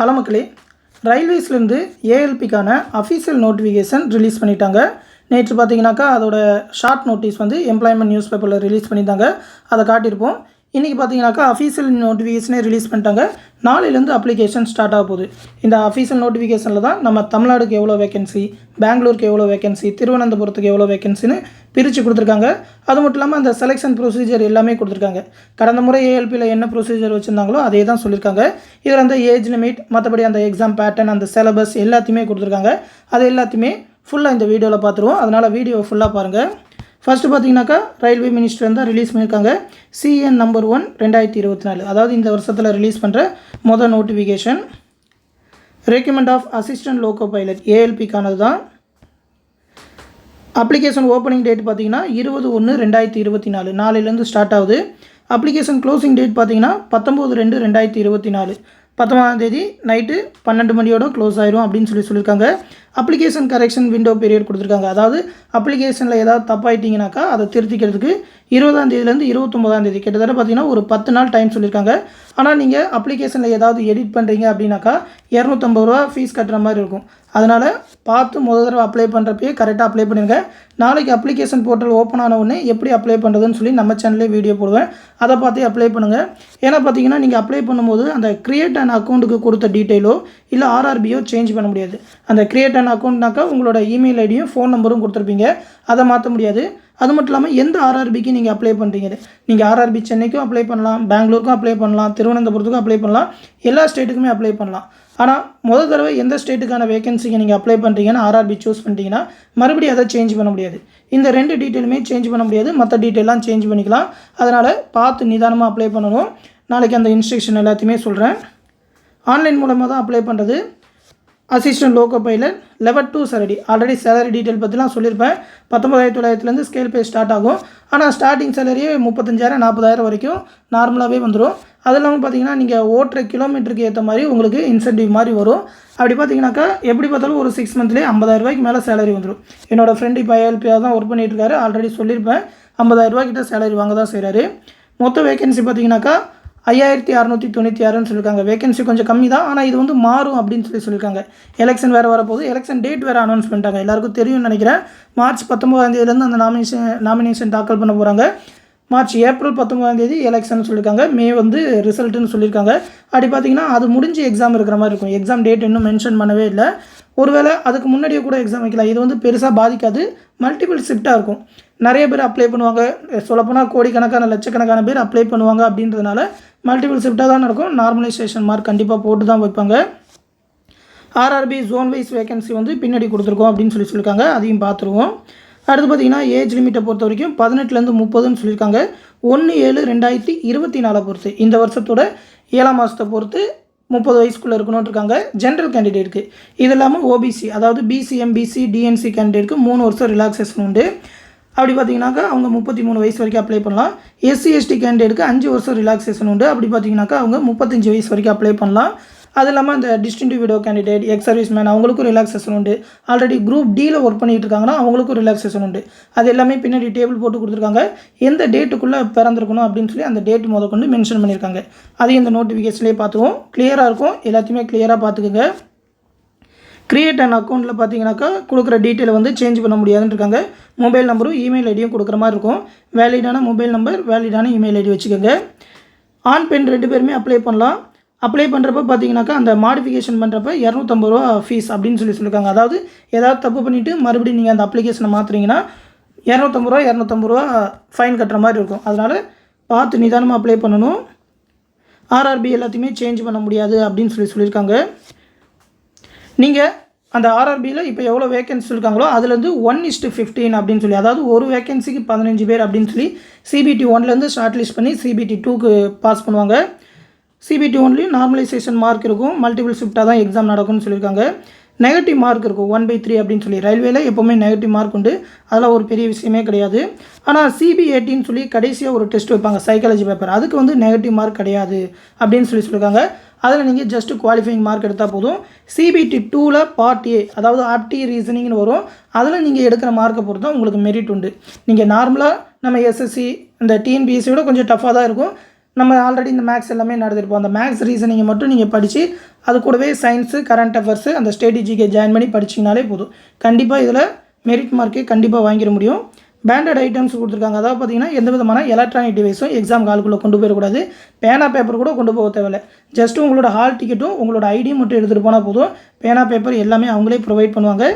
Hello மக்களே ரயில்வேஸ்லேருந்து ஏஎல்பிக்கான அஃபீஷியல் நோட்டிஃபிகேஷன் ரிலீஸ் பண்ணிட்டாங்க. நேற்று பார்த்தீங்கன்னாக்கா அதோட ஷார்ட் நோட்டீஸ் வந்து எம்ப்ளாய்மெண்ட் நியூஸ் பேப்பரில் ரிலீஸ் பண்ணியிருந்தாங்க. அதை காட்டியிருப்போம். இன்றைக்கி பார்த்தீங்கன்னாக்கா அஃபீஷியல் நோட்டிஃபிகேஷனே ரிலீஸ் பண்ணிட்டாங்க. நாளையிலேருந்து அப்ளிகேஷன் ஸ்டார்ட் ஆக போகுது. இந்த அஃபீஷியல் நோட்டிஃபிகேஷனில் தான் நம்ம தமிழ்நாடுக்கு எவ்வளோ வேகன்சி பெங்களூருக்கு எவ்வளோ வேகன்சி திருவனந்தபுரத்துக்கு எவ்வளோ வேகன்சின்னு பிரித்து கொடுத்துருக்காங்க. அது மட்டும் இல்லாமல் அந்த செலெக்ஷன் ப்ரொசீஜர் எல்லாமே கொடுத்துருக்காங்க. கடந்த முறை ஏஎல்பியில் என்ன ப்ரொசீஜர் வச்சுருந்தாங்களோ அதே தான் சொல்லியிருக்காங்க. இதில் அந்த ஏஜ் லிமிட் மற்றபடி அந்த எக்ஸாம் பேட்டர்ன் அந்த சிலபஸ் எல்லாத்தையுமே கொடுத்துருக்காங்க. அது எல்லாத்தையுமே ஃபுல்லாக இந்த வீடியோவில் பார்த்துருவோம். அதனால் வீடியோ ஃபுல்லாக பாருங்கள் ஃபஸ்ட்டு பார்த்தீங்கன்னாக்கா ரயில்வே மினிஸ்டர் தான் ரிலீஸ் பண்ணியிருக்காங்க. சிஎன் நம்பர் ஒன் ரெண்டாயிரத்தி இருபத்தி நாலு. அதாவது இந்த வருஷத்தில் ரிலீஸ் பண்ணுற மொதல் notification recruitment of assistant loco pilot ஏஎல்பிக்கானது தான். அப்ளிகேஷன் ஓப்பனிங் டேட் பார்த்தீங்கன்னா இருபது ஒன்று ரெண்டாயிரத்தி இருபத்தி நாலு. நாளையிலேருந்து ஸ்டார்ட் ஆகுது. அப்ளிகேஷன் க்ளோசிங் டேட் பார்த்தீங்கன்னா பத்தொம்போது ரெண்டு ரெண்டாயிரத்தி இருபத்தி நாலு. பத்தொம்பதாம் தேதி நைட்டு பன்னெண்டு மணியோட க்ளோஸ் ஆயிரும் அப்படின்னு சொல்லி சொல்லியிருக்காங்க. அப்ளிகேஷன் கரெக்ஷன் விண்டோ பீரியட் கொடுத்துருக்காங்க. அதாவது அப்ளிகேஷனில் ஏதாவது தப்பாயிட்டிங்கனாக்கா அதை திருத்திக்கிறதுக்கு இருபதாம் தேதியிலேருந்து இருபத்தொம்போதாம் தேதி. கிட்டத்தட்ட பார்த்தீங்கன்னா ஒரு பத்து நாள் டைம் சொல்லியிருக்காங்க. ஆனால் நீங்கள் அப்ளிகேஷனில் ஏதாவது எடிட் பண்ணுறீங்க அப்படின்னாக்கா இரநூத்தம்பது ரூபா ஃபீஸ் கட்டுற மாதிரி இருக்கும். அதனால் பார்த்து முதல் தடவை அப்ளை பண்ணுறப்பயே கரெக்டாக அப்ளை பண்ணிடுங்க நாளைக்கு அப்ளிகேஷன் போர்ட்டல் ஓப்பன் ஆன உடனே எப்படி அப்ளை பண்ணுறதுன்னு சொல்லி நம்ம சேனல்லே வீடியோ போடுவேன். அதை பார்த்து அப்ளை பண்ணுங்கள் ஏன்னா பார்த்தீங்கன்னா நீங்கள் அப்ளை பண்ணும்போது அந்த க்ரியேட் அண்ட் அக்கௌண்ட்டுக்கு கொடுத்த டீட்டெயிலோ இல்லை ஆர்ஆர்பியோ சேஞ்ச் பண்ண முடியாது. அந்த க்ரியேட் அண்ட் அக்கௌண்ட்னாக்கா உங்களோட இமெயில் ஐடியும் ஃபோன் நம்பரும் கொடுத்துருப்பீங்க. அதை மாற்ற முடியாது. அது மட்டும் இல்லாமல் எந்த ஆர்ஆர்பிக்கு நீங்கள் அப்ளை பண்ணுறீங்க நீங்கள் ஆர்ஆர்பி சென்னைக்கும் அப்ளை பண்ணலாம் பெங்களூருக்கும் அப்ளை பண்ணலாம் திருவனந்தபுரத்துக்கும் அப்ளை பண்ணலாம் எல்லா ஸ்டேட்டுக்குமே அப்ளை பண்ணலாம். ஆனால் முதல் தடவை எந்த ஸ்டேட்டுக்கான வேகன்சிக்கு நீங்கள் அப்ளை பண்ணுறீங்கன்னு ஆர்ஆர்பி சூஸ் பண்ணிட்டீங்கன்னா மறுபடியும் அதை சேஞ்ச் பண்ண முடியாது. இந்த ரெண்டு டீட்டெயிலுமே சேஞ்ச் பண்ண முடியாது. மற்ற டீட்டெயிலாம் சேஞ்ச் பண்ணிக்கலாம். அதனால் பார்த்து நிதானமாக அப்ளை பண்ணணும். நாளைக்கு அந்த இன்ஸ்ட்ரக்ஷன் எல்லாத்தையுமே சொல்கிறேன் ஆன்லைன் மூலமாக தான் அப்ளை பண்ணுறது assistant loco pilot level two salary already salary detail பற்றிலாம் சொல்லியிருப்பேன் பத்தொம்பதாயிரத்தி தொள்ளாயிரத்துலேருந்து ஸ்கேல் பே ஸ்டார்ட் ஆகும். ஆனால் ஸ்டார்டிங் சேலரியே முப்பத்தஞ்சாயிரம் நாற்பதாயிரம் வரைக்கும் நார்மலாகவே வந்துடும் அது இல்லாமல் பார்த்தீங்கன்னா நீங்கள் ஓட்டுற கிலோமீட்டருக்கு ஏற்ற மாதிரி உங்களுக்கு இன்சென்டிவ் மாதிரி வரும். அப்படி பார்த்தீங்கன்னாக்கா எப்படி பார்த்தாலும் ஒரு சிக்ஸ் மந்த்லேயே ஐம்பதாயிரம் ரூபாய்க்கு மேலே சேலரி வந்துடும் என்னோடய ஃப்ரெண்டு இப்போ ஐஎல்பியாக தான் ஒர்க் பண்ணிட்டு ஆல்ரெடி சொல்லியிருப்பேன் ஐம்பதாயிரம் ரூபாய்க்கிட்ட சேலரி வாங்க தான் செய்கிறாரு மொத்த வேகன்சி பார்த்தீங்கன்னாக்கா ஐயாயிரத்தி அறநூற்றி தொண்ணூற்றி ஆறுன்னு சொல்லியிருக்காங்க வேகன்சி கொஞ்சம் கம்மி தான் ஆனால் இது வந்து மாறும் அப்படின்னு சொல்லி சொல்லியிருக்காங்க எலெக்ஷன் வேறு வரப்போகுது. எலெக்ஷன் டேட் வேறு அனௌன்ஸ் பண்ணிட்டாங்க. எல்லாருக்கும் தெரியும்னு நினைக்கிறேன். மார்ச் பத்தொம்பதாந்தேதிலேருந்து அந்த நாமினேஷன் நாமினேஷன் தாக்கல் பண்ண போகிறாங்க மார்ச் ஏப்ரல் பத்தொம்பதாந்தேதி எலெக்ஷன் சொல்லியிருக்காங்க மே வந்து ரிசல்ட்டுன்னு சொல்லியிருக்காங்க அப்படி பார்த்தீங்கன்னா அது முடிஞ்சு எக்ஸாம் இருக்கிற மாதிரி இருக்கும். எக்ஸாம் டேட் இன்னும் மென்ஷன் பண்ணவே இல்லை. ஒருவேளை அதுக்கு முன்னாடியே கூட எக்ஸாம் வைக்கலாம். இது வந்து பெருசாக பாதிக்காது. மல்டிபிள் ஷிஃப்ட்டாக இருக்கும். நிறைய பேர் அப்ளை பண்ணுவாங்க. சொல்லப்போனால் கோடிக்கணக்கான லட்சக்கணக்கான பேர் அப்ளை பண்ணுவாங்க அப்படின்றதுனால மல்டிபிள் ஷிஃப்ட்டாக தான் நடக்கும். நார்மலைசேஷன் மார்க் கண்டிப்பாக போட்டு தான் வைப்பாங்க. ஆர்ஆர்பி ஜோன் வைஸ் வேகன்சி வந்து பின்னாடி கொடுத்துருக்கோம் அப்படின்னு சொல்லி சொல்லியிருக்காங்க. அதையும் பார்த்துருவோம். அடுத்து பார்த்தீங்கன்னா ஏஜ் லிமிட்டை பொறுத்த வரைக்கும் பதினெட்டுலேருந்து முப்பதுன்னு சொல்லியிருக்காங்க. ஒன்று ஏழு ரெண்டாயிரத்தி இருபத்தி நாலை பொறுத்து. இந்த வருஷத்தோட ஏழாம் மாதத்தை பொறுத்து முப்பது வயசுக்குள்ளே இருக்கணும்னு இருக்காங்க ஜென்ரல் கேண்டிடேட்டுக்கு இது இல்லாமல் ஓபிசி அதாவது பிசிஎம் பிசி டிஎன்சி கேண்டிடேட்டுக்கு மூணு வருஷம் ரிலாக்ஸேஷன் உண்டு. அப்படி பார்த்தீங்கன்னாக்கா அவங்க முப்பத்தி மூணு வயசு வரைக்கும் அப்ளை பண்ணலாம். எஸ்சி எஸ்டி கேண்டிடேட்டுக்கு அஞ்சு வருஷம் ரிலாக்ஸேஷன் உண்டு. அப்படி பார்த்தீங்கன்னாக்கா அவங்க முப்பத்தஞ்சு வயசு வரைக்கும் அப்ளை பண்ணலாம். அது இல்லாமல் இந்த distinctive video candidate ex service man அவங்களுக்கும் ரிலாக்ஸேஷன் உண்டு. ஆல்ரெடி குரூப் டியில் ஒர்க் பண்ணிகிட்டு இருக்காங்கன்னா அவங்களுக்கும் ரிலாக்ஸேஷன் உண்டு. அது எல்லாமே பின்னாடி டேபிள் போட்டு கொடுத்துருக்காங்க. எந்த டேட்டுக்குள்ளே பிறந்திருக்கணும் அப்படின்னு சொல்லி அந்த டேட் முத கொண்டு மென்ஷன் பண்ணியிருக்காங்க. அதையும் இந்த நோட்டிஃபிகேஷன்லேயே பார்த்துவோம் கிளியராக இருக்கும். எல்லாத்தையுமே கிளியராக பார்த்துக்குங்க. கிரியேட் அண்ட் அக்கௌண்ட்டில் பார்த்தீங்கன்னாக்கா கொடுக்குற டீட்டெயில் வந்து சேஞ்ச் பண்ண முடியாதுன்னு இருக்காங்க. மொபைல் நம்பரும் இமெயில் ஐடியும் கொடுக்குற மாதிரி இருக்கும். வேலிடான மொபைல் நம்பர் வேலிடான இமெயில் ஐடி வச்சுக்கோங்க. ஆண் பெண் ரெண்டு பேருமே அப்ளை பண்ணலாம். அப்ளை பண்ணுறப்ப பார்த்தீங்கன்னாக்கா அந்த மாடிஃபிகேஷன் பண்ணுறப்ப இரநூத்தம்பது ரூபா ஃபீஸ் அப்படின்னு சொல்லி சொல்லியிருக்காங்க அதாவது ஏதாவது தப்பு பண்ணிவிட்டு மறுபடியும் நீங்கள் அந்த அப்ளிகேஷனை மாற்றுறீங்கன்னா இரநூத்தம்பது ரூபா இரநூத்தம்பது ரூபா ஃபைன் கட்டுற மாதிரி இருக்கும். அதனால் பார்த்து நிதானமாக அப்ளை பண்ணணும். ஆர்ஆர்பி எல்லாத்தையுமே சேஞ்ச் பண்ண முடியாது அப்படின்னு சொல்லி சொல்லியிருக்காங்க நீங்கள் அந்த ஆர்ஆர்பியில் இப்போ எவ்வளோ வேகன்சி இருக்காங்களோ அதுலேருந்து ஒன் இஸ்ட்டு ஃபிஃப்டீன் அப்படின்னு சொல்லி அதாவது ஒரு வேகன்சிக்கு பதினஞ்சு பேர் அப்படின்னு சொல்லி சிபிடி ஒன்லேருந்து ஷார்ட் லிஸ்ட் பண்ணி சிபிடி டூக்கு பாஸ் பண்ணுவாங்க. சிபிடி ஒன்லி நார்மலைசேஷன் மார்க் இருக்கும். மல்டிபிள் ஷிஃப்ட்டாக தான் எக்ஸாம் நடக்கும்னு சொல்லியிருக்காங்க. நெகட்டிவ் மார்க் இருக்கும். ஒன் பை த்ரீ அப்படின்னு சொல்லி. ரயில்வேல எப்போவுமே நெகட்டிவ் மார்க் உண்டு. அதெல்லாம் ஒரு பெரிய விஷயமே கிடையாது. ஆனால் சிபிஏடின்னு சொல்லி கடைசியாக ஒரு டெஸ்ட் வைப்பாங்க. சைக்காலஜி பேப்பர் அதுக்கு வந்து நெகட்டிவ் மார்க் கிடையாது அப்படின்னு சொல்லி சொல்லியிருக்காங்க. அதில் நீங்கள் ஜஸ்ட் குவாலிஃபைங் மார்க் எடுத்தால் போதும். சிபிடி டூவில் பார்ட் ஏ அதாவது ஆப்டி ரீசனிங்னு வரும். அதில் நீங்கள் எடுக்கிற மார்க்கை பொறுத்து தான் உங்களுக்கு மெரிட் உண்டு. நீங்கள் நார்மலாக நம்ம எஸ்எஸ்சி இந்த டிஎன்பிஎஸ்சியோட கொஞ்சம் டஃப்பாக தான் இருக்கும். நம்ம ஆல்ரெடி இந்த மேக்ஸ் எல்லாமே நடந்திருப்போம் அந்த மேக்ஸ் ரீசனிங்கை மட்டும் நீங்கள் படித்து அது கூடவே சயின்ஸு கரண்ட் அஃபேர்ஸு அந்த ஸ்ட்ராட்டஜிக்கை ஜாயின் பண்ணி படிச்சிங்கனாலே போதும். கண்டிப்பாக இதில் மெரிட் மார்க்கே கண்டிப்பாக வாங்கிட முடியும். பேண்டட் ஐட்டம்ஸ் கொடுத்துருக்காங்க. அதாவது பார்த்தீங்கன்னா எந்த விதமான எலக்ட்ரானிக் டிவைஸும் எக்ஸாம் காலுக்குள்ளே கொண்டு போயிடக்கூடாது. பேனா பேப்பர் கூட கொண்டு போக தேவையில்லை. ஜஸ்ட்டு உங்களோட ஹால் டிக்கெட்டும் உங்களோட ஐடியும் மட்டும் எடுத்துகிட்டு போனால் போதும். பேனா பேப்பர் எல்லாமே அவங்களே ப்ரொவைட் பண்ணுவாங்க.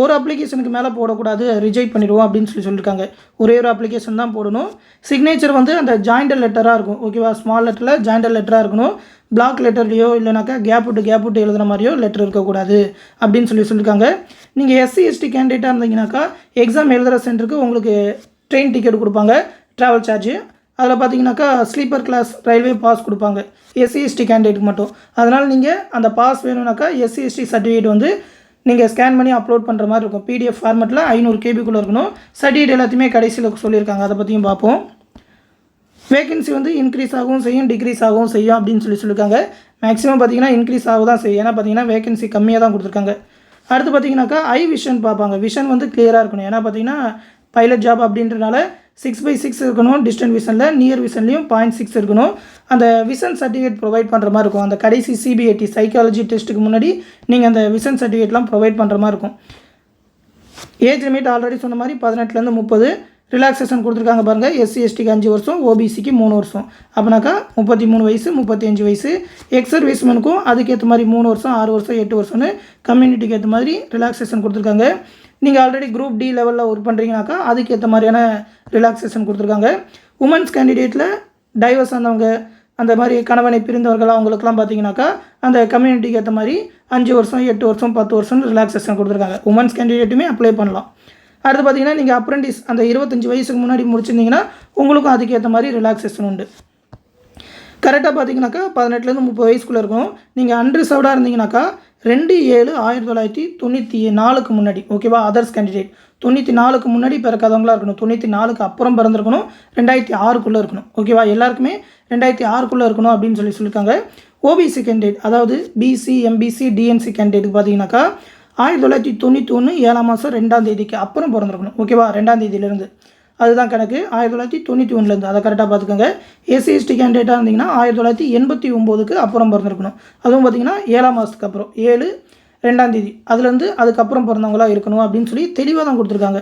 ஒரு அப்ளிகேஷனுக்கு மேலே போடக்கூடாது ரிஜெக்ட் பண்ணிடுவோம் அப்படின்னு சொல்லி சொல்லியிருக்காங்க ஒரே ஒரு அப்ளிகேஷன் தான் போடணும். சிக்னேச்சர் வந்து அந்த ஜாயிண்டல் லெட்டராக இருக்கும். ஓகேவா ஸ்மால் லெட்டரில் ஜாயிண்டல் லெட்டராக இருக்கணும். பிளாக் லெட்டர்லையோ இல்லைனாக்கா கேப் விட்டு கேப் விட்டு எழுதுன மாதிரியோ லெட்டர் இருக்கக்கூடாது அப்படின்னு சொல்லி சொல்லியிருக்காங்க நீங்கள் எஸ்சி எஸ்டி கேண்டிடேட்டாக இருந்தீங்கன்னாக்கா எக்ஸாம் எழுதுகிற சென்டருக்கு உங்களுக்கு ட்ரெயின் டிக்கெட் கொடுப்பாங்க. ட்ராவல் சார்ஜ் அதில் பார்த்தீங்கன்னாக்கா ஸ்லீப்பர் கிளாஸ் ரயில்வே பாஸ் கொடுப்பாங்க. எஸ்சி எஸ்டி கேண்டிடேட்டுக்கு மட்டும். அதனால் நீங்கள் அந்த பாஸ் வேணும்னாக்கா எஸ்சி எஸ்டி சர்டிஃபிகேட் வந்து நீங்கள் ஸ்கேன் பண்ணி அப்லோட் பண்ணுற மாதிரி இருக்கும். பிடிஎஃப் ஃபார்மெட்டில் ஐநூறு கேபிக்குள்ளே இருக்கணும். சர்டிஃபிகேட் எல்லாத்தையுமே கடைசியில் சொல்லியிருக்காங்க. அதை பற்றியும் பார்ப்போம். வேகன்சி வந்து இன்க்ரீஸ் ஆகவும் செய்யும் டிக்ரீஸ் ஆகவும் செய்யும் அப்படின்னு சொல்லி சொல்லியிருக்காங்க. மேக்ஸிமம் பார்த்தீங்கன்னா இன்க்ரீஸ் ஆக தான் செய்யும். ஏன்னா பார்த்தீங்கன்னா வேகன்சி கம்மியாக தான் கொடுத்துருக்காங்க. அடுத்து பார்த்தீங்கன்னாக்கா ஐ விஷன் பார்ப்பாங்க. விஷன் வந்து கிளியராக இருக்கணும். ஏன்னா பார்த்தீங்கன்னா பைலட் ஜாப் அப்படின்றனால சிக்ஸ் பை சிக்ஸ் இருக்கணும். டிஸ்டன்ட் விஷனில் நியர் விஷன்லையும் பாயிண்ட் சிக்ஸ் இருக்கணும். அந்த விஷன் சர்டிஃபிகேட் ப்ரொவைட் பண்ணுற மாதிரி இருக்கும். அந்த கடைசி சிபிஐடி சைக்காலஜி டெஸ்ட்டுக்கு முன்னாடி நீங்கள் அந்த விஷன் சர்டிஃபிகேட்லாம் ப்ரொவைட் பண்ணுற மாதிரி இருக்கும். ஏஜ் லிமிட் ஆல்ரெடி சொன்ன மாதிரி பதினெட்டுலேருந்து முப்பது. ரிலாக்ஸேஷன் கொடுத்துருக்காங்க பாருங்கள் எஸ்சி எஸ்டிக்கு அஞ்சு வருஷம் ஓபிசிக்கு மூணு வருஷம். அப்படின்னாக்கா முப்பத்தி மூணு வயசு முப்பத்தி அஞ்சு வயசு. எக்ஸ் சர்வீஸ்மேனுக்கும் அதுக்கேற்ற மாதிரி மூணு வருஷம் ஆறு வருஷம் எட்டு வருஷம்னு கம்யூனிட்டிக்கு ஏற்ற மாதிரி ரிலாக்ஸேஷன் கொடுத்துருக்காங்க. நீங்கள் ஆல்ரெடி குரூப் டி லெவலில் ஒர்க் பண்ணுறீங்கனாக்கா அதுக்கேற்ற மாதிரியான ரிலாக்ஸேஷன் கொடுத்துருக்காங்க. உமன்ஸ் கேண்டிடேட்டில் டைவர்ஸ் ஆனவங்க அந்த மாதிரி கணவனை பிரிந்தவர்கள் அவங்களுக்குலாம் பார்த்தீங்கன்னாக்கா அந்த கம்யூனிட்டிக்கு ஏற்ற மாதிரி அஞ்சு வருஷம் எட்டு வருஷம் பத்து வருஷம் ரிலாக்ஸேஷன் கொடுத்துருக்காங்க. உமன்ஸ் கேண்டிடேட்டுமே அப்ளை பண்ணலாம். அடுத்து பார்த்தீங்கன்னா நீங்கள் அப்ரெண்டிஸ் அந்த இருபத்தஞ்சி வயசுக்கு முன்னாடி முடிச்சிருந்தீங்கன்னா உங்களுக்கும் அதுக்கேற்ற மாதிரி ரிலாக்ஸேஷன் உண்டு. கரெக்டாக பார்த்தீங்கன்னாக்கா பதினெட்டுலேருந்து முப்பது வயசுக்குள்ளே இருக்கும். நீங்கள் அன்ரிசர்வ்டாக இருந்தீங்கன்னாக்கா ரெண்டு ஏழு ஆயிரத்தி தொள்ளாயிரத்தி தொண்ணூற்றி நாலுக்கு முன்னாடி. ஓகேவா அதர்ஸ் கேண்டிடேட் தொண்ணூற்றி நாலுக்கு முன்னாடி பிறக்காதவங்களா இருக்கணும். தொண்ணூற்றி நாலுக்கு அப்புறம் பிறந்திருக்கணும். ரெண்டாயிரத்தி ஆறுக்குள்ளே இருக்கணும். ஓகேவா எல்லாருக்குமே ரெண்டாயிரத்தி ஆறுக்குள்ளே இருக்கணும் அப்படின்னு சொல்லி சொல்லியிருக்காங்க ஓபிசி கேண்டிடேட் அதாவது பிசி எம்பிசி டிஎன்சி கேண்டிடேட்டுக்கு பார்த்தீங்கன்னாக்கா ஆயிரத்தி தொள்ளாயிரத்தி தொண்ணூற்றி ஒன்று ஏழாம் மாதம் ரெண்டாம் தேதிக்கு அப்புறம் பிறந்திருக்கணும். ஓகேவா ரெண்டாம் தேதியிலேருந்து. அதுதான் கணக்கு. ஆயிரத்தி தொள்ளாயிரத்தி தொண்ணூற்றி ஒன்றுலேருந்து அதை கரெக்டாக பார்த்துக்கோங்க. எஸ்சி எஸ்டி கேண்டிடேட்டாக இருந்தீங்கன்னா ஆயிரத்தி தொள்ளாயிரத்தி எண்பத்தி ஒம்போதுக்கு அப்புறம் பிறந்திருக்கணும். அதுவும் பார்த்தீங்கன்னா ஏழாம் மாதத்துக்கு அப்புறம். ஏழு ரெண்டாம் தேதி. அதுலேருந்து அதுக்கப்புறம் பிறந்தவங்களா இருக்கணும் அப்படின்னு சொல்லி தெளிவாக தான் கொடுத்துருக்காங்க.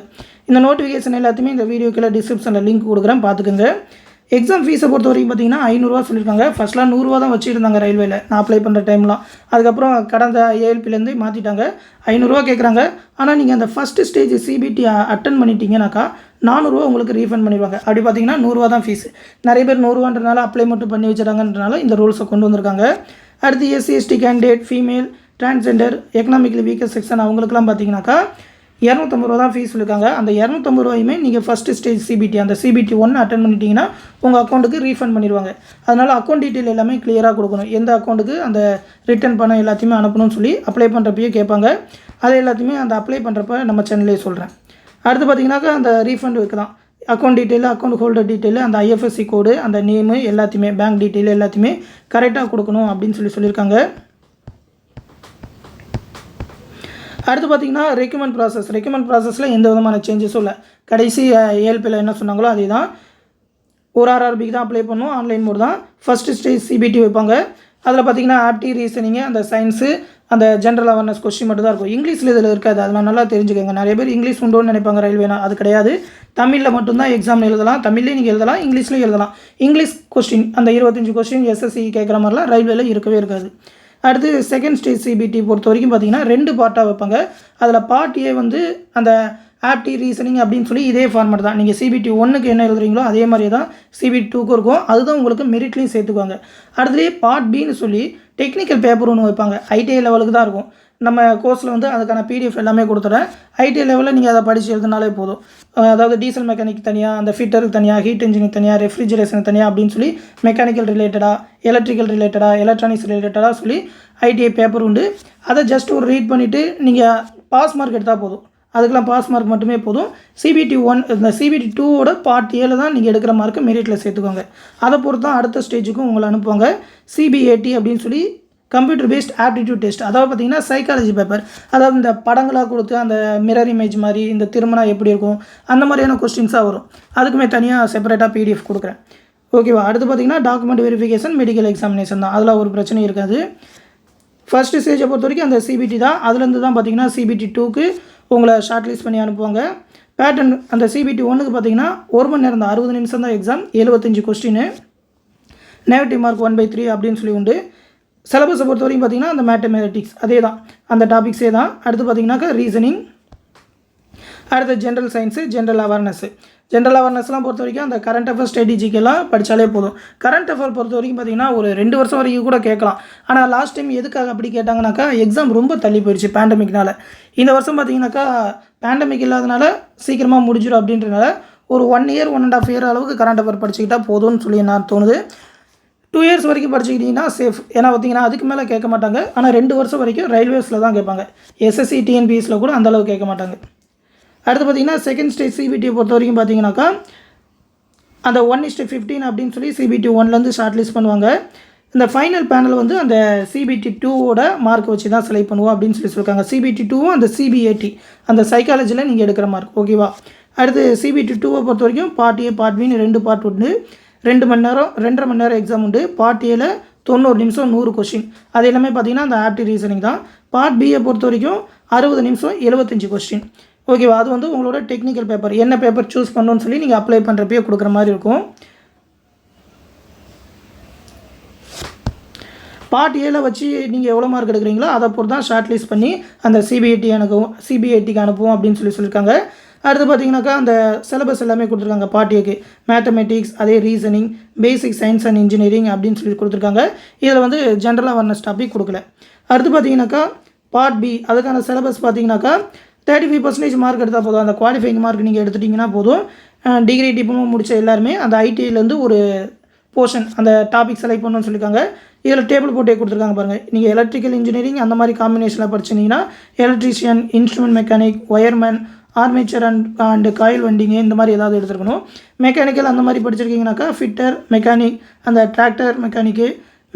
இந்த நோட்டிஃபிகேஷன் எல்லாத்தையுமே இந்த வீடியோக்கில் டிஸ்கிரிப்ஷனில் லிங்க் கொடுக்குறேன். பார்த்துக்கோங்க. எக்ஸாம் ஃபீஸை பொறுத்த வரைக்கும் பார்த்தீங்கன்னா ஐநூறுரூவா சொல்லியிருக்காங்க. ஃபஸ்ட்லாம் நூறுரூவா தான் வச்சுருந்தாங்க ரயில்வேல. நான் அப்ளை பண்ணுற டைம்லாம் அதுக்கப்புறம் கடந்த ஏஎல்பிலேருந்து மாற்றிட்டாங்க ஐநூறுரூவா கேட்குறாங்க ஆனால் நீங்கள் அந்த ஃபஸ்ட்டு ஸ்டேஜ் சிபிடி அட்டன் பண்ணிட்டீங்கன்னாக்கா நானூறுரூவா உங்களுக்கு ரீஃபண்ட் பண்ணிடுவாங்க. அப்படி பார்த்தீங்கன்னா நூறுரூவா தான் ஃபீஸ் நிறைய பேர் நூறுரூவான்றனால அப்ளை மட்டும் பண்ணி வச்சுட்டாங்கன்றனால இந்த ரூல்ஸை கொண்டு வந்திருக்காங்க. அடுத்து SC ST candidate female transgender economically weaker section அவங்களுக்குலாம் பார்த்தீங்கன்னாக்கா இரநூத்தம்பது ரூபா தான் ஃபீஸ் இருக்காங்க அந்த இரநூத்தம்பது ரூபாயுமே நீங்கள் ஃபஸ்ட்டு ஸ்டேஜ் சிபிடி அந்த சிபிடி ஒன்று அட்டன் பண்ணிட்டீங்கன்னா உங்கள் அக்கௌண்ட்டுக்கு ரீஃபண்ட் பண்ணிடுவாங்க. அதனால் அக்கௌண்ட் டீட்டெயில் எல்லாமே கிளியராக கொடுக்கணும். எந்த அக்கௌண்ட்டுக்கு அந்த ரிட்டர்ன் பணம் எல்லாத்தையுமே அனுப்பணும்னு சொல்லி அப்ளை பண்ணுறப்பயே கேட்பாங்க. அதை எல்லாத்தையுமே அந்த அப்ளை பண்ணுறப்ப நம்ம சென்னையிலே சொல்கிறேன் அடுத்து பார்த்தீங்கன்னாக்கா அந்த ரீஃபண்ட் தான் account detail account holder detail அந்த ஐஎஃப்எஸ்சி கோடு அந்த நேமு எல்லாத்தையுமே பேங்க் டீட்டெயில் எல்லாத்தையுமே கரெக்டாக கொடுக்கணும் அப்படின்னு சொல்லி சொல்லியிருக்காங்க. அடுத்து பார்த்தீங்கன்னா ரெக்கமெண்ட் ப்ராசஸ் ரெக்கமெண்ட் ப்ராசஸில் எந்த விதமான சேஞ்சஸும் இல்லை. கடைசி ஏஎல்பியில் என்ன சொன்னாங்களோ அதே தான் ஒரு ஆர்ஆர்பிக்கு தான் அப்ளை பண்ணும். ஆன்லைன் மோட் தான். ஃபஸ்ட்டு ஸ்டேஜ் சிபிடி வைப்பாங்க. அதில் பார்த்தீங்கன்னா ஆப்டி ரீசனிங்கு அந்த சயின்ஸு அந்த ஜென்ரல் அவேர்னஸ் கொஸ்டின் மட்டும் தான் இருக்கும். இங்கிலீஷில் இதில் இருக்காது. அதெல்லாம் நல்லா தெரிஞ்சுக்கோங்க. நிறைய பேர் இங்கிலீஷ் உண்டோன்னு நினைப்பாங்க ரயில்வேனா அது கிடையாது. தமிழில் மட்டும்தான் எக்ஸாம் எழுதலாம். தமிழ்லேயும் நீங்கள் எழுதலாம். இங்கிலீஷ்லேயும் எழுதலாம். இங்கிலீஷ் கொஸ்டின் அந்த இருபத்தஞ்சு கொஸ்டின் எஸ்எஸ்சி கேட்குற மாதிரிலாம் ரயில்வேல இருக்கவே இருக்காது. அடுத்து செகண்ட் ஸ்டேஜ் சிபிடி பொறுத்த வரைக்கும் பார்த்தீங்கன்னா ரெண்டு பார்ட்டாக வைப்பாங்க. அதில் பார்ட் ஏ வந்து அந்த ஆப்டி ரீசனிங் அப்படின்னு சொல்லி இதே ஃபார்மேட் தான். நீங்கள் சிபிடி ஒன்றுக்கு என்ன எழுதுறீங்களோ அதே மாதிரி தான் சிபிடி டூக்கும் இருக்கும். அதுதான் உங்களுக்கு மெரிட்லேயும் சேர்த்துக்குவாங்க. அடுத்துலேயே பார்ட் பின்னு சொல்லி டெக்னிக்கல் பேப்பர் ஒன்று வைப்பாங்க. ஐடிஐ லெவலுக்கு தான் இருக்கும். நம்ம கோர்ஸில் வந்து அதுக்கான பிடிஎஃப் எல்லாமே கொடுத்துறேன். ஐடி லெவலில் நீங்கள் அதை படித்து எழுதினாலே போதும். அதாவது டீசல் மெக்கானிக் தனியாக அந்த ஃபிட்டருக்கு தனியாக ஹீட் இன்ஜினுக்கு தனியாக ரெஃப்ரிஜரேஷன் தனியாக அப்படின்னு சொல்லி மெக்கானிக்கல் ரிலேட்டடாக எலக்ட்ரிக்கல் ரிலேட்டடாக எலக்ட்ரானிக்ஸ் ரிலேட்டடாக சொல்லி ஐடிஐ பேப்பர் உண்டு. அதை ஜஸ்ட் ஒரு ரீட் பண்ணிவிட்டு நீங்கள் பாஸ் மார்க் எடுத்தால் போதும். அதுக்கெலாம் பாஸ் மார்க் மட்டுமே போதும். சிபிடி ஒன் இந்த சிபிடி டூவோட பார்ட் ஏழு தான் நீங்கள் எடுக்கிற மார்க்கு மெரிட்டில் சேர்த்துக்கோங்க. அதை பொறுத்து தான் அடுத்த ஸ்டேஜுக்கும் உங்களை அனுப்புவாங்க. சிபிஏடி அப்படின்னு சொல்லி கம்ப்யூட்டர் பேஸ்ட் ஆப்டிடியூட் டெஸ்ட் அதாவது பார்த்தீங்கன்னா சைக்காலஜி பேப்பர் அதாவது இந்த படங்களாக கொடுத்து அந்த மிரர் இமேஜ் மாதிரி இந்த திருமணம் எப்படி இருக்கும் அந்த மாதிரியான கொஸ்டின்ஸாக வரும். அதுக்குமே தனியாக செப்பரேட்டாக பிடிஎஃப் கொடுக்குறேன். ஓகேவா அடுத்து பார்த்தீங்கன்னா டாக்குமெண்ட் வெரிஃபிகேஷன் மெடிக்கல் எக்ஸாமினேஷன் தான். அதில் ஒரு பிரச்சனை இருக்காது. ஃபர்ஸ்ட் ஸ்டேஜை பொறுத்த வரைக்கும் அந்த சிபிடி தான். அதுலேருந்து தான் பார்த்தீங்கன்னா சிபிடி டூக்கு உங்களை ஷார்ட் லிஸ்ட் பண்ணி அனுப்புவாங்க. பேட்டர்ன் அந்த சிபிடி ஒன்றுக்கு பார்த்தீங்கன்னா ஒரு மணி நேரம் தான். அறுபது நிமிஷம் தான் எக்ஸாம் எழுபத்தஞ்சு question negative mark one by three அப்படின்னு சொல்லி உண்டு. சிலபஸை பொறுத்த வரைக்கும் பார்த்தீங்கன்னா அந்த மேத்தமேட்டிக்ஸ் அதே தான் அந்த டாபிக்ஸே தான் அடுத்து பார்த்திங்கனாக்கா ரீசனிங் அடுத்து general science general awareness general அவேர்னஸ்லாம் பொறுத்த வரைக்கும் அந்த கரண்ட் அஃபேர்ஸ் ஸ்ட்ராட்டஜிக்கெல்லாம் படித்தாலே போதும். கரண்ட் அஃபேர் பொறுத்த வரைக்கும் பார்த்தீங்கன்னா ஒரு ரெண்டு வருஷம் வரைக்கும் கூட கேட்கலாம். ஆனால் லாஸ்ட் டைம் எதுக்காக அப்படி கேட்டாங்கனாக்கா எக்ஸாம் ரொம்ப தள்ளி போயிடுச்சு பேண்டமிக்னால் இந்த வருஷம் பார்த்தீங்கன்னாக்கா பேண்டமிக் இல்லாதனால சீக்கிரமாக முடிஞ்சிடும் அப்படின்றனால ஒரு one year one and half year அளவுக்கு கரண்ட் அஃபேர் படிச்சுக்கிட்டால் போதும்னு சொல்லி நான் தோணுது. டூ இயர்ஸ் வரைக்கும் படிச்சுக்கிட்டிங்கன்னா சேஃப் ஏன்னா பார்த்தீங்கன்னா அதுக்கு மேலே கேட்க மாட்டாங்க. ஆனால் ரெண்டு வருஷம் வரைக்கும் ரயில்வேஸில் தான் கேட்பாங்க. எஸ்எஸ்சி டிஎன்பிஎஸில் கூட அந்தளவு கேட்க மாட்டாங்க. அடுத்து பார்த்தீங்கன்னா செகண்ட் ஸ்டேஜ் சிபிடியை பொறுத்த வரைக்கும் பார்த்தீங்கன்னாக்கா அந்த ஒன் இஸ்ட் ஃபிஃப்டீன் அப்படின்னு சொல்லி சிபிடி ஒன்லேருந்து ஷார்ட் லிஸ்ட் பண்ணுவாங்க. இந்த ஃபைனல் பேனல் வந்து அந்த சிபிடி டூவோட மார்க் வச்சு தான் செலக்ட் பண்ணுவோம் அப்படின்னு சொல்லி சொல்லியிருக்காங்க. சிபிடி டூவும் அந்த சிபிஏடி அந்த சைக்காலஜியில் நீங்கள் எடுக்கிற மார்க் ஓகேவா அடுத்து சிபிடி டூவை பொறுத்த வரைக்கும் பார்ட் ஏ பார்ட் பின்னு ரெண்டு பார்ட் உண்டு ரெண்டு மணி நேரம் ரெண்டரை மணி நேரம் எக்ஸாம் உண்டு. பார்ட் ஏல தொண்ணூறு நிமிஷம் நூறு கொஷின் அது எல்லாமே பார்த்தீங்கன்னா அந்த ஆப்டி ரீசனிங் தான். பார்ட் பியை பொறுத்த வரைக்கும் அறுபது நிமிஷம் எழுபத்தஞ்சு கொஸ்டின் ஓகேவா அது வந்து உங்களோட டெக்னிக்கல் பேப்பர் என்ன பேப்பர் சூஸ் பண்ணணும்னு சொல்லி நீங்கள் அப்ளை பண்ணுறப்பயே கொடுக்குற மாதிரி இருக்கும். பார்ட் ஏல வச்சு நீங்கள் எவ்வளோ மார்க் எடுக்கிறீங்களோ அதை பொறுத்து தான் ஷார்ட் லிஸ்ட் பண்ணி அந்த சிபிஐடி அனுப்புவோம் சிபிஐடிக்கு அனுப்புவோம் அப்படின்னு சொல்லி சொல்லியிருக்காங்க. அடுத்து பார்த்தீங்கன்னாக்கா அந்த சிலபஸ் எல்லாமே கொடுத்துருக்காங்க பாட்டியக்கு மேத்தமெட்டிக்ஸ் அதே reasoning basic science and engineering அப்படின்னு சொல்லி கொடுத்துருக்காங்க. இதில் வந்து ஜென்ரல் அவேர்னஸ் டாபிக் கொடுக்கல. அடுத்து பார்த்தீங்கன்னாக்கா பார்ட் பி அதுக்கான சிலபஸ் பார்த்தீங்கன்னாக்கா தேர்ட்டி ஃபைவ் பர்சன்டேஜ் மார்க் எடுத்தால் போதும். அந்த குவாலிஃபைங் மார்க் நீங்கள் எடுத்துட்டிங்கன்னா போதும். டிகிரி டிப்ளமோ முடித்த எல்லாருமே அந்த ஐடிஐலேருந்து ஒரு போர்ஷன் அந்த டாபிக் செலக்ட் பண்ணணும்னு சொல்லியிருக்காங்க. இதில் டேபிள் போட்டே கொடுத்துருக்காங்க பாருங்கள் நீங்கள் எலக்ட்ரிக்கல் இன்ஜினியரிங் அந்த மாதிரி காம்பினேஷனில் படிச்சிருந்தீங்கன்னா electrician instrument mechanic wireman armature and and coil winding இந்த மாதிரி ஏதாவது எடுத்துருக்கணும். மெக்கானிக்கல் அந்த மாதிரி படிச்சிருக்கீங்கனாக்கா ஃபிட்டர் மெக்கானிக் அந்த tractor mechanic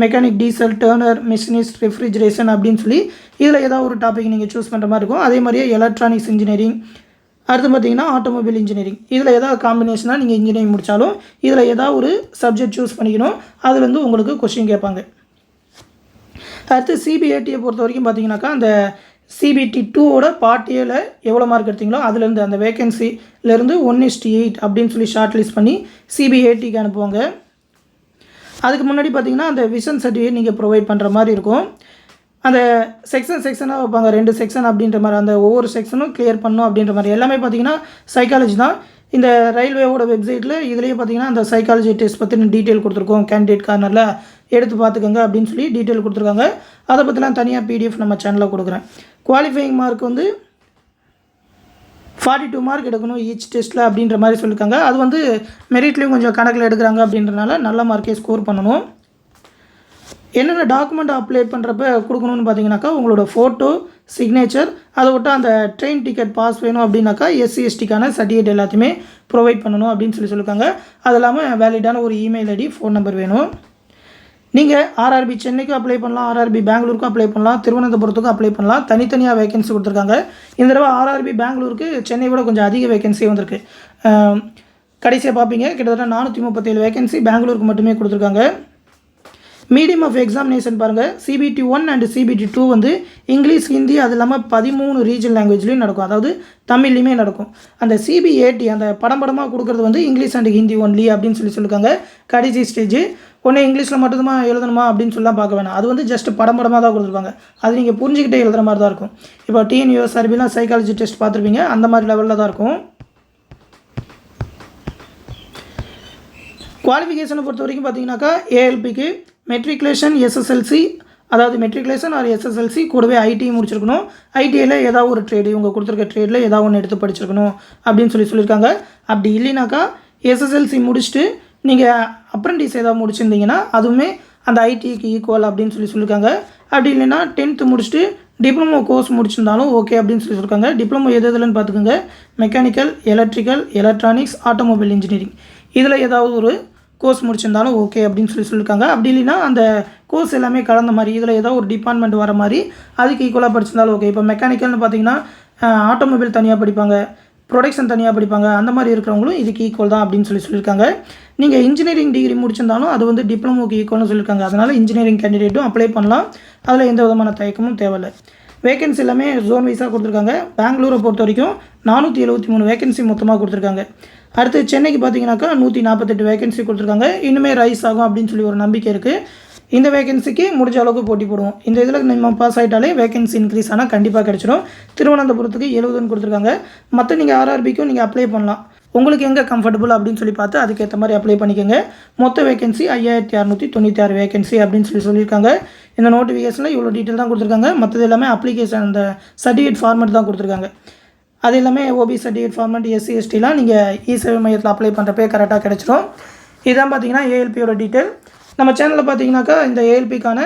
mechanic diesel turner machinist refrigeration அப்படின்னு சொல்லி இதில் ஏதாவது ஒரு டாபிக் நீங்கள் சூஸ் பண்ணுற மாதிரி இருக்கும். அதே மாதிரியே எலக்ட்ரானிக்ஸ் இன்ஜினியரிங் அடுத்து பார்த்தீங்கன்னா ஆட்டோமொபைல் இன்ஜினியரிங் இதில் ஏதாவது காம்பினேஷனாக நீங்கள் இன்ஜினியரிங் முடித்தாலும் இதில் ஏதாவது ஒரு சப்ஜெக்ட் சூஸ் பண்ணிக்கணும். அதுலேருந்து உங்களுக்கு கொஷின் கேட்பாங்க. அடுத்து சிபிஐடியை பொறுத்த வரைக்கும் பார்த்தீங்கன்னாக்கா அந்த சிபிடி டூவோட பார்ட் ஏல எவ்வளோ மார்க் எடுத்தீங்களோ அதுலேருந்து அந்த வேகன்சிலேருந்து ஒன் இஸ்டி எயிட் அப்படின்னு சொல்லி ஷார்ட் லிஸ்ட் பண்ணி சிபிஏடிக்கு அனுப்புவாங்க. அதுக்கு முன்னாடி பார்த்தீங்கன்னா அந்த விஷன் சர்டிஃபிகேட் நீங்கள் ப்ரொவைட் பண்ணுற மாதிரி இருக்கும். அந்த செக்ஷன் செக்ஷனாக வைப்பாங்க. ரெண்டு செக்ஷன் அப்படின்ற மாதிரி அந்த ஒவ்வொரு செக்ஷனும் கிளியர் பண்ணும் அப்படின்ற மாதிரி. எல்லாமே பார்த்தீங்கன்னா சைக்காலஜி தான். இந்த ரயில்வேவோட வெப்சைட்டில் இதுலேயே பார்த்தீங்கன்னா அந்த சைக்காலஜி டெஸ்ட் பற்றின டீட்டெயில் கொடுத்துருக்கோம். கேண்டிடேட் கார்னரில் எடுத்து பார்த்துக்கோங்க அப்படின்னு சொல்லி டீட்டெயில் கொடுத்துருக்காங்க. அதை பற்றிலாம் தனியாக பிடிஎஃப் நம்ம சேனலில் கொடுக்குறேன். குவாலிஃபையிங் மார்க் வந்து ஃபார்ட்டி டூ மார்க் எடுக்கணும் ஈச் டெஸ்ட்டில் அப்படின்ற மாதிரி சொல்லியிருக்காங்க அது வந்து மெரிட்லேயும் கொஞ்சம் கணக்கில் எடுக்கிறாங்க அப்படின்றனால நல்ல மார்க்கே ஸ்கோர் பண்ணணும். என்னென்ன டாக்குமெண்ட் அப்ளை பண்ணுறப்ப கொடுக்கணும்னு பார்த்தீங்கன்னாக்கா உங்களோட ஃபோட்டோ சிக்னேச்சர் அதை விட்டு அந்த ட்ரெயின் டிக்கெட் பாஸ் வேணும் அப்படின்னாக்கா எஸ்சி எஸ்டிக்கான சர்டிஃபிகேட் எல்லாத்தையுமே ப்ரொவைட் பண்ணணும் அப்படின்னு சொல்லி சொல்லியிருக்காங்க அது இல்லாமல் வேலிடான ஒரு இமெயில் ஐடி ஃபோன் நம்பர் வேணும். நீங்கள் ஆர்ஆர்பி சென்னைக்கும் அப்ளை பண்ணலாம் ஆர்ஆர்பி பெங்களூருக்கும் அப்ளை பண்ணலாம் திருவனந்தபுரத்துக்கும் அப்ளை பண்ணலாம். தனித்தனியாக வேகன்சி கொடுத்துருக்காங்க. இந்த தடவை ஆர்ஆர்பி பெங்களூருக்கு சென்னை விட கொஞ்சம் அதிக வேகன்சி வந்திருக்கு. கடைசியாக பார்ப்பீங்க கிட்டத்தட்ட நானூற்றி முப்பத்தேழு வேகன்சி பெங்களூருக்கு மட்டுமே கொடுத்துருக்காங்க. மீடியம் ஆஃப் எக்ஸாமினேஷன் பாருங்கள் CBT one and CBT two வந்து இங்கிலீஷ் ஹிந்தி அது இல்லாமல் பதிமூணு ரீஜன் லாங்குவேஜ்லேயும் நடக்கும். அதாவது தமிழ்லையுமே நடக்கும். அந்த சிபிஏடி அந்த படம் படமாக கொடுக்குறது வந்து இங்கிலீஷ் அண்ட் ஹிந்தி ஒன்லி அப்படின்னு சொல்லி சொல்லியிருக்காங்க கடைசி ஸ்டேஜ் ஒன்று இங்கிலீஷில் மட்டும்தான் எழுதணுமா அப்படின்னு சொல்லலாம் பார்க்க வேணாம். அது வந்து ஜஸ்ட் படம் படமாக தான் கொடுத்துருப்பாங்க அது நீங்கள் புரிஞ்சுக்கிட்டே எழுதுற மாதிரி தான் இருக்கும். இப்போ டிஎன்யூஎஸ் ஆர்பிலாம் சைக்காலஜி டெஸ்ட் பார்த்துருப்பீங்க. அந்த மாதிரி லெவலில் தான் இருக்கும். குவாலிஃபிகேஷனை பொறுத்த வரைக்கும் பார்த்தீங்கன்னாக்கா ஏஎல்பிக்கு மெட்ரிகுலேஷன் எஸ்எஸ்எல்சி அதாவது மெட்ரிகுலேஷன் ஆர் எஸ்எஸ்எல்சி கூடவே ஐடி முடிச்சிருக்கணும். ஐடிஐயில் ஏதாவது ஒரு ட்ரேடு இவங்க கொடுத்துருக்க ட்ரேடில் ஏதாவது ஒன்று எடுத்து படிச்சிருக்கணும் அப்படின்னு சொல்லி சொல்லியிருக்காங்க. அப்படி இல்லைனாக்கா எஸ்எஸ்எல்சி முடிச்சுட்டு நீங்கள் அப்ரண்டிஸ் ஏதாவது முடிச்சிருந்தீங்கன்னா அதுவுமே அந்த ஐடிக்கு ஈக்குவல் அப்படின்னு சொல்லி சொல்லியிருக்காங்க. அப்படி இல்லைன்னா டென்த்து முடிச்சுட்டு டிப்ளமோ கோர்ஸ் முடிச்சிருந்தாலும் ஓகே அப்படின்னு சொல்லி சொல்லியிருக்காங்க. டிப்ளமோ எது எதுலன்னு பார்த்துக்கோங்க. Mechanical electrical electronics automobile engineering இதில் ஏதாவது ஒரு கோர்ஸ் முடிச்சிருந்தாலும் ஓகே அப்படின்னு சொல்லி சொல்லியிருக்காங்க அப்படி இல்லைன்னா அந்த கோர்ஸ் எல்லாமே கலந்த மாதிரி இதில் ஏதோ ஒரு டிபார்ட்மெண்ட் வர மாதிரி அதுக்கு ஈக்குவலாக படிச்சிருந்தாலும் ஓகே இப்போ மெக்கானிக்கல்னு பார்த்தீங்கன்னா ஆட்டோமொபைல் தனியாக படிப்பாங்க ப்ரொடக்ஷன் தனியாக படிப்பாங்க அந்த மாதிரி இருக்கிறவங்களும் இதுக்கு ஈக்குவல் தான் அப்படின்னு சொல்லி சொல்லியிருக்காங்க நீங்கள் இன்ஜினியரிங் டிகிரி முடிச்சிருந்தாலும் அது வந்து டிப்ளமோக்கு ஈக்குவல்னு சொல்லியிருக்காங்க அதனால் இன்ஜினியரிங் கேண்டிடேட்டும் அப்ளை பண்ணலாம். அதில் எந்த விதமான தயக்கமும் தேவையில்லை. வேகன்சி எல்லாமே ஜோன் வைஸாக கொடுத்துருக்காங்க. பெங்களூரை பொறுத்த வரைக்கும் நானூற்றி எழுபத்தி மூணு வேகன்சி மொத்தமாக கொடுத்துருக்காங்க. அடுத்து சென்னைக்கு பார்த்தீங்கன்னாக்கா நூற்றி நாற்பத்தெட்டு வேகன்சி கொடுத்துருக்காங்க. இன்னுமே ரைஸ் ஆகும் அப்படின்னு சொல்லி ஒரு நம்பிக்கை இருக்குது இந்த வேகன்சிக்கு முடிஞ்ச அளவுக்கு போட்டி போடுவோம். இந்த இதில் நம்ம பாஸ் ஆகிட்டாலே வேகன்சி இன்க்ரீஸ் ஆனால் கண்டிப்பாக கிடச்சிடும் திருவனந்தபுரத்துக்கு எழுபதுன்னு கொடுத்துருக்காங்க. மற்ற நீங்கள் ஆர்ஆர்பிக்கும் நீங்கள் அப்ளை பண்ணலாம். உங்களுக்கு எங்கே கம்ஃபர்டபுள் அப்படின்னு சொல்லி பார்த்து அதுக்கேற்ற மாதிரி அப்ளை பண்ணிக்கோங்க. மொத்த வேகன்சி ஐயாயிரத்தி அறநூற்றி தொண்ணூற்றி ஆறு வேகன்சி அப்படின்னு சொல்லி சொல்லியிருக்காங்க. இந்த நோட்டிஃபிகேஷனில் இவ்வளோ டீட்டெயில் தான் கொடுத்துருக்காங்க. மற்றது எல்லாமே அப்ளிகேஷன் அந்த சர்டிஃபிகேட் ஃபார்மேட் தான் கொடுத்துருக்காங்க. அது எல்லாமே ஓபி சர்டிஃபிகேட் ஃபார்மேட் எஸ்சி எஸ்டிலாம் நீங்கள் இ சேவை மையத்தில் அப்ளை பண்ணுறப்பே கரெக்டாக கிடச்சிரும். இதுதான் பார்த்தீங்கன்னா ஏஎல்பியோட டீட்டெயில் நம்ம சேனலில் பார்த்தீங்கன்னாக்கா இந்த ஏஎல்பிக்கான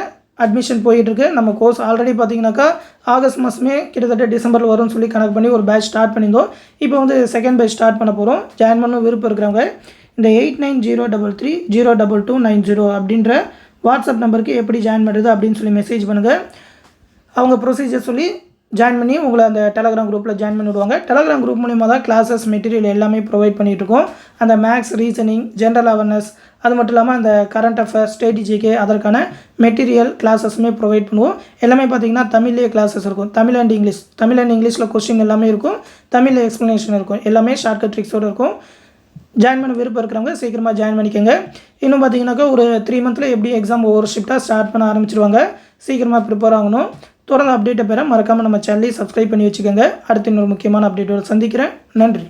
அட்மிஷன் போயிட்டுருக்கு. நம்ம கோர்ஸ் ஆல்ரெடி பார்த்தீங்கன்னாக்கா ஆகஸ்ட் மாதமே கிட்டத்தட்ட டிசம்பரில் வரும்னு சொல்லி கணக்கு பண்ணி ஒரு பேட்ச் ஸ்டார்ட் பண்ணியிருந்தோம். இப்போ வந்து செகண்ட் பேட்ச் ஸ்டார்ட் பண்ண போகிறோம் ஜாயின் பண்ண விருப்பம் இருக்கிறவங்க. இந்த eight nine zero double three zero double two nine zero அப்படின்ற வாட்ஸ்அப் நம்பருக்கு எப்படி ஜாயின் பண்ணுறது அப்படின்னு சொல்லி மெசேஜ் பண்ணுங்கள் அவங்க ப்ரொசீஜர் சொல்லி ஜாயின் பண்ணி உங்களை அந்த டெலகிராம் குரூப்பில் ஜாயின் பண்ணி விடுவாங்க டெலகிராம் குரூப் மூலிமா தான் கிளாஸஸ் மெட்டீரியல் எல்லாமே ப்ரொவைட் பண்ணிகிட்ருக்கோம் அந்த மேக்ஸ் ரீசனிங் ஜென்ரல் அவேர்னஸ் அது மட்டும் இல்லாமல் அந்த கரண்ட் அஃபேர்ஸ் ஸ்ட்ராட்டஜிக்கு அதற்கான மெட்டீரியல் கிளாஸஸுமே ப்ரொவைட் பண்ணுவோம். எல்லாமே பார்த்தீங்கன்னா தமிழ்லேயே கிளாஸஸ் இருக்கும். Tamil and English Tamil and இங்கிலீஷில் கொஸ்டின் எல்லாமே இருக்கும். தமிழில் எக்ஸ்ப்ளனேஷன் இருக்கும். எல்லாமே ஷார்ட்கட் ட்ரிக்ஸோடு இருக்கும். ஜாயின் பண்ண விருப்பம் இருக்கிறவங்க சீக்கிரமாக ஜாயின் பண்ணிக்கோங்க. இன்னும் பார்த்தீங்கன்னாக்கா ஒரு த்ரீ மந்தில் எப்படி எக்ஸாம் ஒவ்வொரு ஷிஃப்ட்டாக ஸ்டார்ட் பண்ண ஆரம்பிச்சிருவாங்க. சீக்கிரமாக ப்ரிப்பேர் ஆகணும். தொடர்ந்து அப்டேட்டை பெற மறக்காமல் நம்ம சேனலையும் சப்ஸ்கிரைப் பண்ணி வச்சுக்கோங்க. அடுத்து இன்னொரு முக்கியமான அப்டேட்டோட சந்திக்கிறேன். நன்றி.